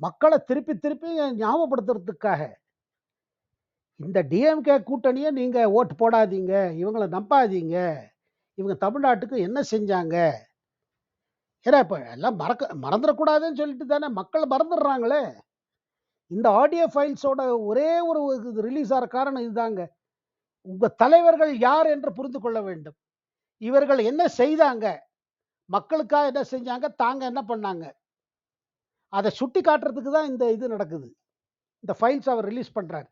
மக்களை திருப்பி திருப்பி ஞாபகப்படுத்துறதுக்காக? இந்த டிஎம்கே கூட்டணியை நீங்கள் ஓட்டு போடாதீங்க இவங்கள நம்பாதீங்க இவங்க தமிழ்நாட்டுக்கு என்ன செஞ்சாங்க? ஏன்னா இப்போ எல்லாம் மறக்க மறந்துடக்கூடாதுன்னு சொல்லிட்டு தானே மக்கள் மறந்துடுறாங்களே. இந்த ஆடியோ ஃபைல்ஸோட ஒரே ஒரு ரிலீஸ் ஆகிற காரணம் இதுதாங்க. உங்க தலைவர்கள் யார் என்று புரிந்து கொள்ள வேண்டும். இவர்கள் என்ன செய்தாங்க? மக்களுக்காக என்ன செஞ்சாங்க? தாங்க என்ன பண்ணாங்க? அதை சுட்டி காட்டுறதுக்கு தான் இந்த இது நடக்குது. இந்த ஃபைல்ஸ் அவர் ரிலீஸ் பண்ணுறாரு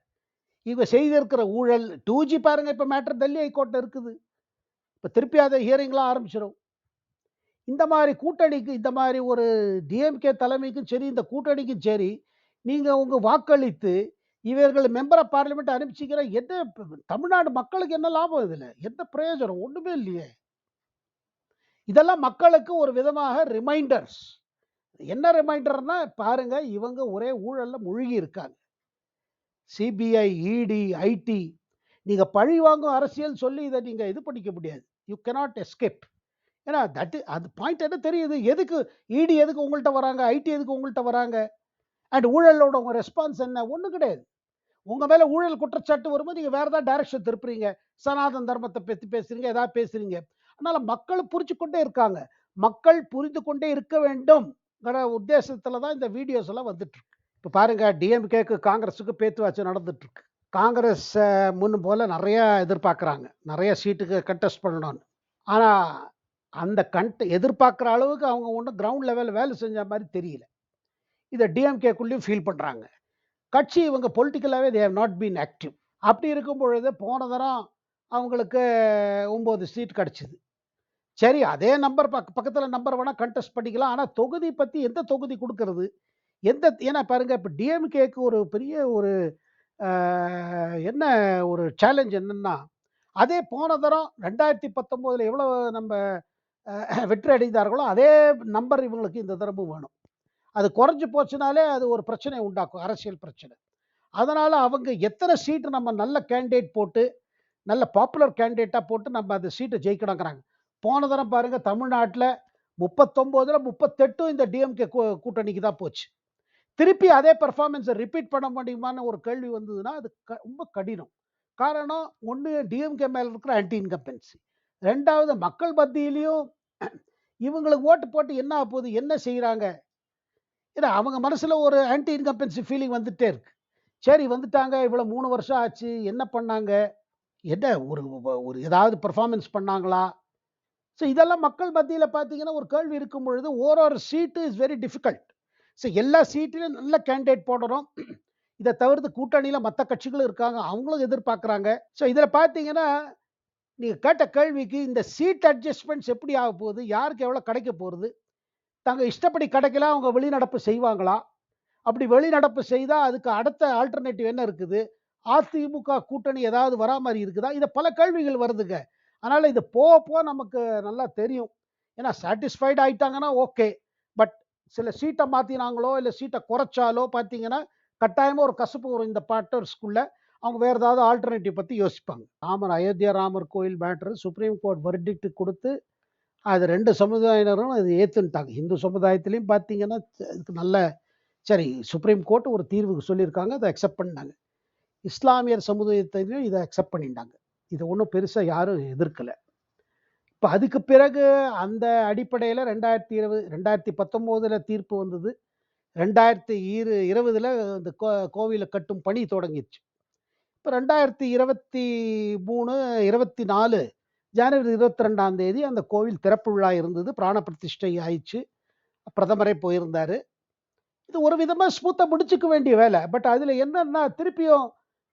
இவங்க செய்திருக்கிற ஊழல் டூ ஜி பாருங்கள் இப்போ மேட்டர் டெல்லி ஹைகோர்ட்டில் இருக்குது. இப்போ திருப்பி அதை ஹியரிங்லாம் ஆரம்பிச்சிடும் இந்த மாதிரி கூட்டணிக்கு இந்த மாதிரி ஒரு டிஎம்கே தலைமைக்கும் சரி இந்த கூட்டணிக்கும் சரி நீங்கள் உங்கள் வாக்களித்து இவர்கள் மெம்பர் ஆஃப் பார்லிமெண்ட் அனுப்பிச்சிக்கிற எந்த தமிழ்நாடு மக்களுக்கு என்ன லாபம் இதில்? எந்த பிரயோஜனம்? ஒன்றுமே இல்லையே. இதெல்லாம் மக்களுக்கு ஒரு விதமாக ரிமைண்டர்ஸ் என்ன ரிமைண்டர்னா பாருங்க இவங்க ஒரே ஊழல்ல முழுகி இருக்காங்க. சிபிஐ இடி ஐடி நீங்க பழி வாங்கும் அரசியல் சொல்லி இதை நீங்க இது பண்ணிக்க முடியாது. யூ கெனாட் எஸ்கேப் ஏன்னா தட் அது பாயிண்ட் என்ன தெரியுது? எதுக்கு இடி எதுக்கு உங்கள்கிட்ட வராங்க? ஐடி எதுக்கு உங்கள்கிட்ட வராங்க? அண்ட் ஊழலோட உங்க ரெஸ்பான்ஸ் என்ன? ஒன்றும் கிடையாது. உங்க மேல ஊழல் குற்றச்சாட்டு வரும்போது நீங்கள் வேறு ஏதாவது டைரக்ஷன் திருப்புறீங்க. சனாதன தர்மத்தை பற்றி பேசுறீங்க ஏதாவது பேசுறீங்க. அதனால மக்கள் புரிஞ்சு கொண்டே இருக்காங்க. மக்கள் புரிந்து கொண்டே இருக்க வேண்டும். உத்தேசத்தில் தான் இந்த வீடியோஸ் எல்லாம் வந்துட்டுருக்கு. இப்போ பாருங்க டிஎம்கேக்கு காங்கிரஸுக்கு பேச்சுவார்த்தை நடந்துட்டுருக்கு. காங்கிரஸ் முன்னு போல நிறையா எதிர்பார்க்குறாங்க. நிறைய சீட்டுக்கு கண்டெஸ்ட் பண்ணணும்னு. ஆனால் அந்த கண்ட் எதிர்பார்க்குற அளவுக்கு அவங்க ஒன்றும் கிரவுண்ட் லெவலில் வேலை செஞ்ச மாதிரி தெரியல. இதை டிஎம்கேக்குள்ளேயும் ஃபீல் பண்ணுறாங்க கட்சி இவங்க பொலிட்டிக்கலாகவே they have not been active அப்படி இருக்கும் பொழுது போன தரம் அவங்களுக்கு ஒம்பது சீட் கிடச்சிது. சரி அதே நம்பர் பக் பக்கத்தில் நம்பர் வேணால் கண்டெஸ்ட் பண்ணிக்கலாம். ஆனால் தொகுதி பற்றி எந்த தொகுதி கொடுக்கறது? எந்த ஏன்னா பாருங்கள் இப்போ டிஎம்கேக்கு ஒரு பெரிய ஒரு என்ன ஒரு சேலஞ்ச் என்னென்னா அதே போன தரம் ரெண்டாயிரத்தி பத்தொம்போதில் எவ்வளோ நம்ம வெற்றி அடைந்தார்களோ அதே நம்பர் இவங்களுக்கு இந்த தரமும் வேணும். அது குறைஞ்சி போச்சுனாலே அது ஒரு பிரச்சனை உண்டாக்கும் அரசியல் பிரச்சனை. அதனால் அவங்க எத்தனை சீட்டு நம்ம நல்ல கேண்டிடேட் போட்டு நல்ல பாப்புலர் கேண்டிடேட்டாக போட்டு நம்ம அந்த சீட்டை ஜெயிக்கணுங்கிறாங்க. போன தரம் பாருங்க தமிழ்நாட்டில் முப்பத்தொம்போதுல முப்பத்தெட்டும் இந்த டிஎம்கே கூட்டணிக்கு தான் போச்சு. திருப்பி அதே பர்ஃபார்மன்ஸை ரிப்பீட் பண்ண முடியுமான்னு ஒரு கேள்வி வந்ததுன்னா அது க- ரொம்ப கடினம். காரணம் ஒன்று டிஎம்கே மேலே இருக்கிற ஆன்டி இன்கம்பன்சி ரெண்டாவது மக்கள் மத்தியிலையும் இவங்களுக்கு ஓட்டு போட்டு என்ன ஆகப் போகுது என்ன செய்கிறாங்க ஏன்னா அவங்க மனசில் ஒரு ஆன்டி இன்கம்பன்சி ஃபீலிங் வந்துட்டே இருக்கு. சரி வந்துட்டாங்க இவ்வளோ மூணு வருஷம் ஆச்சு என்ன பண்ணாங்க? என்ன ஒரு ஒரு ஏதாவது பர்ஃபார்மன்ஸ் பண்ணாங்களா? ஸோ இதெல்லாம் மக்கள் மத்தியில் பார்த்தீங்கன்னா ஒரு கேள்வி இருக்கும் பொழுது ஓரொரு seat is very difficult so எல்லா சீட்டிலும் நல்ல கேண்டிடேட் போடுறோம். இதை தவிர்த்து கூட்டணியில் மற்ற கட்சிகளும் இருக்காங்க. அவங்களும் எதிர்பார்க்குறாங்க. ஸோ இதில் பார்த்தீங்கன்னா நீங்கள் கேட்ட கேள்விக்கு இந்த சீட் அட்ஜஸ்ட்மெண்ட்ஸ் எப்படி ஆக போகுது? யாருக்கு எவ்வளோ கிடைக்க போகிறது தாங்க இஷ்டப்படி கிடைக்கல அவங்க வெளிநடப்பு செய்வாங்களா? அப்படி வெளிநடப்பு செய்தால் அதுக்கு அடுத்த ஆல்டர்னேட்டிவ் என்ன இருக்குது? அதிமுக கூட்டணி ஏதாவது வரா மாதிரி இருக்குதா? இதை பல கேள்விகள் வருதுங்க. அதனால் இது போக போக நமக்கு நல்லா தெரியும். ஏன்னா சாட்டிஸ்ஃபைடு ஆயிட்டாங்கன்னா ஓகே பட் சில சீட்டை மாற்றினாங்களோ இல்லை சீட்டை குறைச்சாலோ பார்த்தீங்கன்னா கட்டாயமாக ஒரு கசப்பு வரும் இந்த பாட்டர்ஸ்குள்ள அவங்க வேறு ஏதாவது ஆல்டர்னேட்டிவ் பற்றி யோசிப்பாங்க. ராமர் அயோத்தியா ராமர் கோயில் மேட்ரு சுப்ரீம் கோர்ட் வெர்டிக்ட் கொடுத்து அது ரெண்டு சமுதாயினரும் அது ஏற்றுன்ட்டாங்க இந்து சமுதாயத்துலேயும் பார்த்தீங்கன்னா இதுக்கு நல்ல சரி சுப்ரீம் கோர்ட் ஒரு தீர்வுக்கு சொல்லியிருக்காங்க அதை அக்செப்ட் பண்ணாங்க இஸ்லாமியர் சமுதாயத்திலையும் இதை அக்செப்ட் பண்ணிட்டாங்க. இதை ஒன்றும் பெருசாக யாரும் எதிர்க்கலை. இப்போ அதுக்கு பிறகு அந்த அடிப்படையில் ரெண்டாயிரத்தி இருபது ரெண்டாயிரத்தி பத்தொம்போதில் தீர்ப்பு வந்தது. ரெண்டாயிரத்தி இரு இருபதில் இந்த கோ கோவிலை கட்டும் பணி தொடங்கிடுச்சு. இப்போ ரெண்டாயிரத்தி இருபத்தி மூணு இருபத்தி நாலு ஜனவரி இருபத்தி ரெண்டாம் தேதி அந்த கோவில் திறப்பு விழா இருந்தது. பிராண பிரதிஷ்டை ஆயிடுச்சு. பிரதமரே போயிருந்தார். இது ஒரு விதமாக ஸ்மூத்தாக முடிச்சுக்க வேண்டிய வேலை. பட் அதில் என்னன்னா திருப்பியும்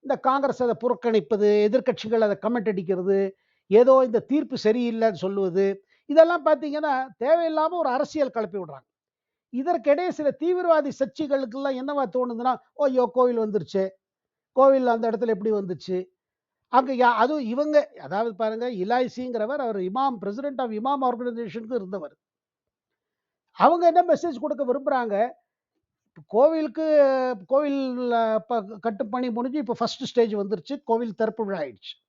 இந்த காங்கிரஸ் அதை புறக்கணிப்பது எதிர்க்கட்சிகள் அதை கமெண்ட் அடிக்கிறது ஏதோ இந்த தீர்ப்பு சரியில்லைன்னு சொல்லுவது இதெல்லாம் பார்த்தீங்கன்னா தேவையில்லாமல் ஒரு அரசியல் கிளப்பி விடுறாங்க. இதற்கிடையே சில தீவிரவாதி சர்ச்சைகளுக்கெல்லாம் என்னவா தோணுதுன்னா ஓய்யோ கோவில் வந்துருச்சு. கோவில் அந்த இடத்துல எப்படி வந்துச்சு? அங்கே யா அதுவும் இவங்க அதாவது பாருங்க இலாய்சிங்கிறவர் அவர் இமாம் பிரசிடென்ட் ஆஃப் இமாம் ஆர்கனைசேஷனுக்கு இருந்தவர். அவங்க என்ன மெசேஜ் கொடுக்க விரும்புகிறாங்க கோவிலுக்கு கோவில் இப்போ ப- கட்டுப்பணி முடிஞ்சு இப்போ ஃபர்ஸ்ட் ஸ்டேஜ் வந்துருச்சு. கோவில் திறப்பு விழா ஆயிடுச்சு.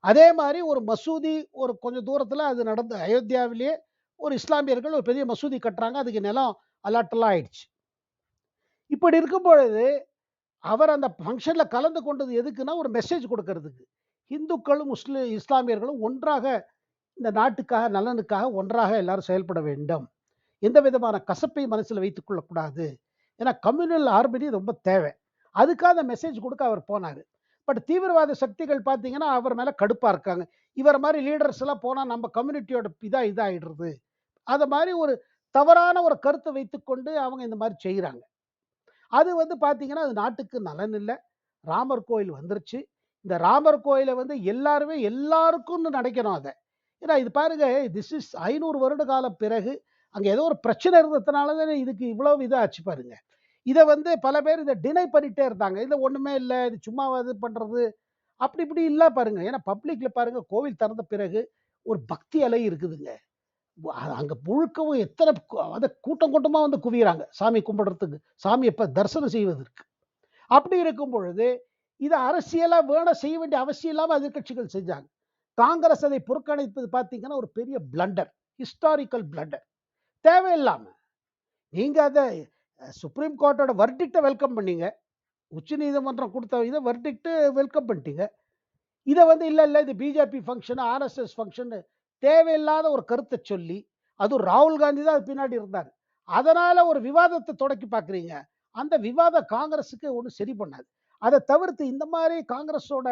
அதே மாதிரி ஒரு மசூதி ஒரு கொஞ்சம் தூரத்தில் அது நடந்த அயோத்தியாவிலேயே ஒரு இஸ்லாமியர்கள் ஒரு பெரிய மசூதி கட்டுறாங்க. அதுக்கு நிலம் அலாட்டெல்லாம் ஆயிடுச்சு. இப்படி இருக்கும் பொழுது, அவர் அந்த ஃபங்க்ஷனில் கலந்து கொண்டது எதுக்குன்னா, ஒரு மெசேஜ் கொடுக்கறதுக்கு. இந்துக்களும், முஸ்லி இஸ்லாமியர்களும் ஒன்றாக இந்த நாட்டுக்காக, நலனுக்காக ஒன்றாக எல்லாரும் செயல்பட வேண்டும். எந்த விதமான கசப்பையும் மனசில் வைத்துக் கொள்ளக்கூடாது. ஏன்னா கம்யூனல் ஹார்மனி ரொம்ப தேவை. அதுக்காக அந்த மெசேஜ் கொடுக்க அவர் போனார் பட் தீவிரவாத சக்திகள் பார்த்தீங்கன்னா, அவர் மேலே கடுப்பாக இருக்காங்க. இவர் மாதிரி லீடர்ஸ் எல்லாம் போனால் நம்ம கம்யூனிட்டியோட இதாக இதாயிடுறது. அதை மாதிரி ஒரு தவறான ஒரு கருத்தை வைத்துக்கொண்டு அவங்க இந்த மாதிரி செய்கிறாங்க அது வந்து பார்த்தீங்கன்னா, அது நாட்டுக்கு நலன் இல்லை ராமர் கோயில் வந்துருச்சு. இந்த ராமர் கோயிலை வந்து எல்லாருமே எல்லாருக்கும்னு நினைக்கணும் அதை ஏன்னா இது பாருங்க, திஸ் இஸ் ஐநூறு வருட காலம் பிறகு, அங்கே ஏதோ ஒரு பிரச்சனை இருந்ததுனால தானே இதுக்கு இவ்வளவு இதாச்சு பாருங்க. இதை வந்து பல பேர் இதை டினை பண்ணிட்டே இருந்தாங்க. இதில் ஒன்றுமே இல்லை இது சும்மா இது பண்ணுறது அப்படி இப்படி இல்லை பாருங்க. ஏன்னா பப்ளிக்கில் பாருங்க கோவில் திறந்த பிறகு ஒரு பக்தி அலை இருக்குதுங்க. அங்கே முழுக்கவும் எத்தனை அதை கூட்டம் கூட்டமாக வந்து குவிகிறாங்க சாமி கும்பிடுறதுக்கு. சாமி எப்போ தரிசனம் செய்வதற்கு. அப்படி இருக்கும் பொழுது, இதை அரசியலாக வேணும் செய்ய வேண்டிய அவசியம் இல்லாமல் எதிர்க்கட்சிகள் செஞ்சாங்க. காங்கிரஸ் அதை புறக்கணிப்பது பார்த்தீங்கன்னா, ஒரு பெரிய பிளண்டர். Historical blender. தேவையில்லாம. நீங்க அதை சுப்ரீம் கோர்ட்டோட வர்டிக்டை வெல்கம் பண்ணீங்க. உச்சநீதிமன்றம் கொடுத்த இதை வர்டிக்ட்டு வெல்கம் பண்ணிட்டீங்க. இதை வந்து இல்லை இல்லை இது பிஜேபி ஃபங்க்ஷனு ஆர்எஸ்எஸ் ஃபங்க்ஷனு தேவையில்லாத ஒரு கருத்தை சொல்லி, அதுவும் ராகுல் காந்தி தான் அது பின்னாடி இருந்தார் அதனால் ஒரு விவாதத்தை தொடக்கி பார்க்குறீங்க அந்த விவாதம் காங்கிரஸுக்கு ஒன்றும் சரி பண்ணாது. அதை தவிர்த்து இந்த மாதிரி காங்கிரஸோட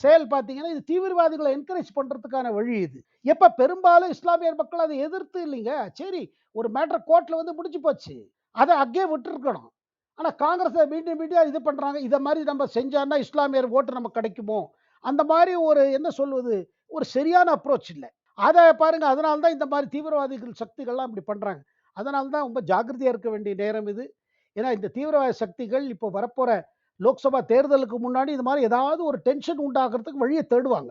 செயல் பார்த்தீங்கன்னா, இது தீவிரவாதிகளை என்கரேஜ் பண்ணுறதுக்கான வழி இது. எப்போ பெரும்பாலும் இஸ்லாமியர் மக்கள் அதை எதிர்த்து இல்லைங்க. சரி ஒரு மேட்ரு கோர்ட்டில் வந்து முடிஞ்சு போச்சு. அதை அங்கேயே விட்டுருக்கணும். ஆனால் காங்கிரஸை மீண்டும் மீண்டும் இது பண்ணுறாங்க இதை மாதிரி நம்ம செஞ்சோன்னா இஸ்லாமியர் ஓட்டு நமக்கு கிடைக்குமோ? அந்த மாதிரி ஒரு என்ன சொல்வது? ஒரு சரியான அப்ரோச் இல்லை அதை பாருங்கள் அதனால தான் இந்த மாதிரி தீவிரவாதிகள் சக்திகள்லாம் இப்படி பண்ணுறாங்க அதனால தான் ரொம்ப ஜாக்கிரதையாக இருக்க வேண்டிய நேரம் இது. ஏன்னா இந்த தீவிரவாத சக்திகள் இப்போ வரப்போகிற லோக்சபா தேர்தலுக்கு முன்னாடி இது மாதிரி ஏதாவது ஒரு டென்ஷன் உண்டாகிறதுக்கு வழியை தேடுவாங்க.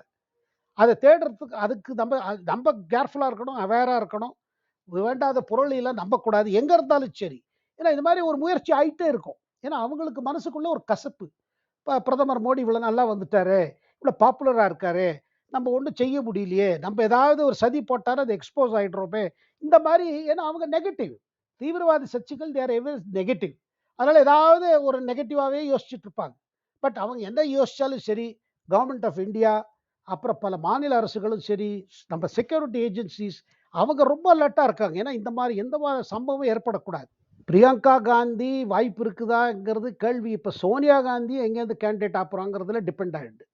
அதை தேடுறதுக்கு அதுக்கு நம்ம நம்ம கேர்ஃபுல்லாக இருக்கணும், அவேராக இருக்கணும். வேண்டாத பொருளையெல்லாம் நம்பக்கூடாது. எங்கே இருந்தாலும் சரி. ஏன்னா இது மாதிரி ஒரு முயற்சி ஆகிட்டே இருக்கும். ஏன்னா அவங்களுக்கு மனசுக்குள்ள ஒரு கசப்பு. ப பிரதமர் மோடி இவ்வளோ நல்லா வந்துட்டாரு இவ்வளோ பாப்புலராக இருக்காரே! நம்ம ஒன்றும் செய்ய முடியலையே! நம்ம ஏதாவது ஒரு சதி போட்டாலும் அது எக்ஸ்போஸ் ஆகிடுறோமே இந்த மாதிரி ஏன்னா அவங்க நெகட்டிவ். தீவிரவாத சர்ச்சைகள் தேர் எவர் நெகட்டிவ். அதனால் ஏதாவது ஒரு நெகட்டிவாகவே யோசிச்சுட்டு இருப்பாங்க. பட் அவங்க என்ன யோசித்தாலும் சரி, கவர்மெண்ட் ஆஃப் இந்தியா, அப்புறம் பல மாநில அரசுகளும் சரி, நம்ம செக்யூரிட்டி ஏஜென்சிஸ் அவங்க ரொம்ப அலர்ட்டாக இருக்காங்க. ஏன்னா இந்த மாதிரி எந்த மாதிரி சம்பவம் ஏற்படக்கூடாது. பிரியங்கா காந்தி வாய்ப்பு இருக்குதாங்கிறது கேள்வி. இப்போ சோனியா காந்தி எங்கேருந்து கேண்டிடேட் ஆப்புறாங்கிறதுல டிபெண்ட் ஆகிடுது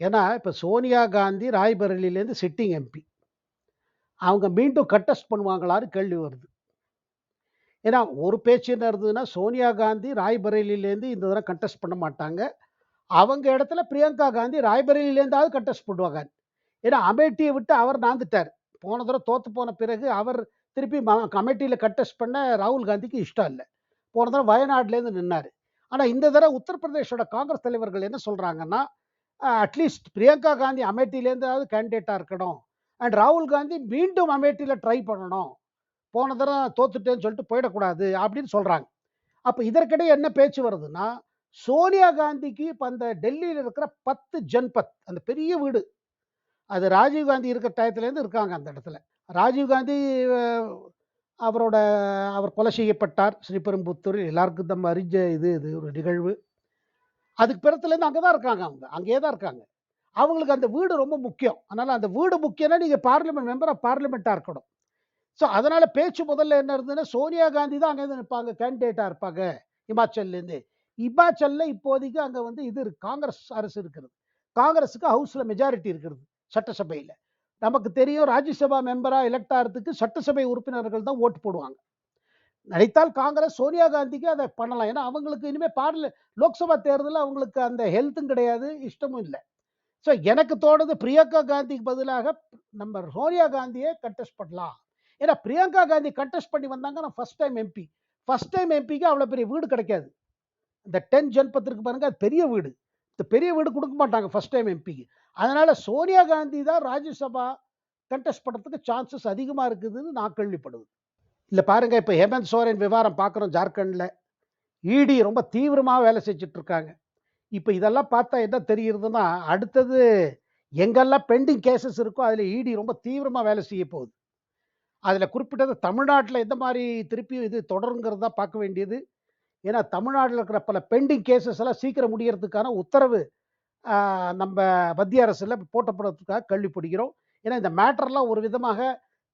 ஏன்னா, இப்போ சோனியா காந்தி ராய்பரேலியிலேருந்து சிட்டிங் எம்பி. அவங்க மீண்டும் கட்டஸ்ட் பண்ணுவாங்களான்னு கேள்வி வருது. ஏன்னா, ஒரு பேச்சு என்ன இருந்ததுன்னா, சோனியா காந்தி ராய்பரேலியிலேருந்து இந்த தடவை கண்டெஸ்ட் பண்ண மாட்டாங்க. அவங்க இடத்துல பிரியங்கா காந்தி ராய்பரேலியிலேருந்தாவது கண்டெஸ்ட் பண்ணுவாங்க. ஏன்னா, அமேட்டியை விட்டு அவர் நாந்துட்டார். போன தடவை தோற்று போன பிறகு அவர் திருப்பி ம கண்டெஸ்ட் பண்ண ராகுல் காந்திக்கு இஷ்டம் இல்லை போன தடவை வயநாடுலேருந்து நின்னார் ஆனால் இந்த தடவை உத்தரப்பிரதேஷோட காங்கிரஸ் தலைவர்கள் என்ன சொல்கிறாங்கன்னா அட்லீஸ்ட் பிரியங்கா காந்தி அமேட்டியிலேருந்தாவது கேண்டிடேட்டாக இருக்கணும். அண்ட் ராகுல் காந்தி மீண்டும் அமேட்டியில் ட்ரை பண்ணணும். போன தடவை தோத்துட்டேன்னு சொல்லிட்டு போயிடக்கூடாது அப்படின்னு சொல்கிறாங்க அப்போ இதற்கிடையே என்ன பேச்சு வருதுன்னா, சோனியா காந்திக்கு இப்போ அந்த டெல்லியில் இருக்கிற 10 ஜன்பத் அந்த பெரிய வீடு. அது ராஜீவ் காந்தி இருக்கிற டயத்துலேருந்து இருக்காங்க அந்த இடத்துல. ராஜீவ் காந்தி அவரோட அவர் கொலை செய்யப்பட்டார். ஸ்ரீபெரும்புத்தூரில் எல்லாருக்கும் தம் அறிஞ்ச இது இது ஒரு நிகழ்வு. அதுக்கு பிறத்துலேருந்து அங்கே தான் இருக்காங்க அவங்க. அங்கேயே தான் இருக்காங்க. அவங்களுக்கு அந்த வீடு ரொம்ப முக்கியம். அதனால் அந்த வீடு முக்கியம்னா நீங்கள் பார்லிமெண்ட் மெம்பர் ஆஃப் பார்லிமெண்ட்டாக இருக்கணும். ஸோ அதனால் பேச்சு முதல்ல என்ன இருந்ததுன்னா, சோனியா காந்தி தான் அங்கேருந்து நிற்பாங்க கேண்டிடேட்டா இருப்பாங்க. இமாச்சல்லேருந்து. இமாச்சல்ல இப்போதைக்கு அங்க வந்து இது இருக்கு. காங்கிரஸ் அரசு இருக்கிறது. காங்கிரஸுக்கு ஹவுஸ்ல மெஜாரிட்டி இருக்கிறது. சட்டசபையில் நமக்கு தெரியும் ராஜ்யசபா மெம்பரா எலெக்ட் ஆகிறதுக்கு சட்டசபை உறுப்பினர்கள் தான் ஓட்டு போடுவாங்க. நினைத்தால் காங்கிரஸ் சோனியா காந்திக்கு அதை பண்ணலாம். ஏன்னா அவங்களுக்கு இனிமேல் பார்ல லோக்சபா தேர்தலில் அவங்களுக்கு அந்த ஹெல்த்தும் கிடையாது, இஷ்டமும் இல்லை ஸோ எனக்கு தோணுது பிரியங்கா காந்திக்கு பதிலாக நம்ம சோனியா காந்தியை கண்டெஸ்ட் பண்ணலாம். ஏன்னா பிரியங்கா காந்தி கன்டெஸ்ட் பண்ணி வந்தாங்க நான் first time MP. First time எம்பிக்கு அவ்வளோ பெரிய வீடு கிடைக்காது. இந்த 10 ஜன்பத் பாருங்கள் பாருங்க, அது பெரிய வீடு. இந்த பெரிய வீடு கொடுக்க மாட்டாங்க ஃபர்ஸ்ட் டைம் எம்பிக்கு. அதனால் சோனியா காந்தி தான் ராஜ்யசபா கன்டெஸ்ட் பண்ணுறதுக்கு சான்சஸ் அதிகமாக இருக்குதுன்னு நான் கேள்விப்படுவது. இல்லை பாருங்க, இப்போ ஹேமந்த் சோரன் விவகாரம் பார்க்குறோம் ஜார்க்கண்ட்ல. இடி ரொம்ப தீவிரமாக வேலை செஞ்சிட்ருக்காங்க இருக்காங்க. இதெல்லாம் பார்த்தா என்ன தெரியுதுன்னா, அடுத்தது எங்கெல்லாம் பெண்டிங் கேஸஸ் இருக்கோ, அதில் இடி ரொம்ப தீவிரமாக வேலை செய்ய போகுது. அதில் குறிப்பிட்டது தமிழ்நாட்டில் எந்த மாதிரி திருப்பியும் இது தொடருங்கிறதா பார்க்க வேண்டியது. ஏன்னா தமிழ்நாட்டில் இருக்கிற பல பெண்டிங் கேஸஸ் எல்லாம் சீக்கிரம் முடியறதுக்கான உத்தரவு நம்ம மத்திய அரசில் போட்டப்படுறதுக்காக கேள்விப்படுகிறோம். ஏன்னா இந்த மேட்டர்லாம் ஒரு விதமாக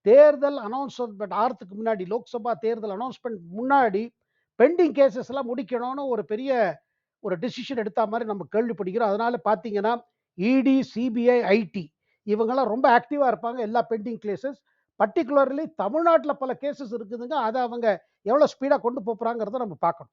தேர்தல் அனௌன்ஸ்மெண்ட் ஆறுத்துக்கு முன்னாடி லோக்சபா தேர்தல் அனௌன்ஸ்மெண்ட் முன்னாடி பெண்டிங் கேஸஸ்லாம் முடிக்கணும்னு ஒரு பெரிய ஒரு டிசிஷன் எடுத்தா மாதிரி நம்ம கேள்விப்படுகிறோம். அதனால பார்த்தீங்கன்னா, இடி, சிபிஐ, ஐடி இவங்கெல்லாம் ரொம்ப ஆக்டிவாக இருப்பாங்க. எல்லா பெண்டிங் கேசஸ் பர்டிகுலர்லி தமிழ்நாட்டில் பல கேசஸ் இருக்குதுங்க. அதை அவங்க எவ்வளோ ஸ்பீடா கொண்டு போகிறாங்கிறத நம்ம பார்க்கணும்.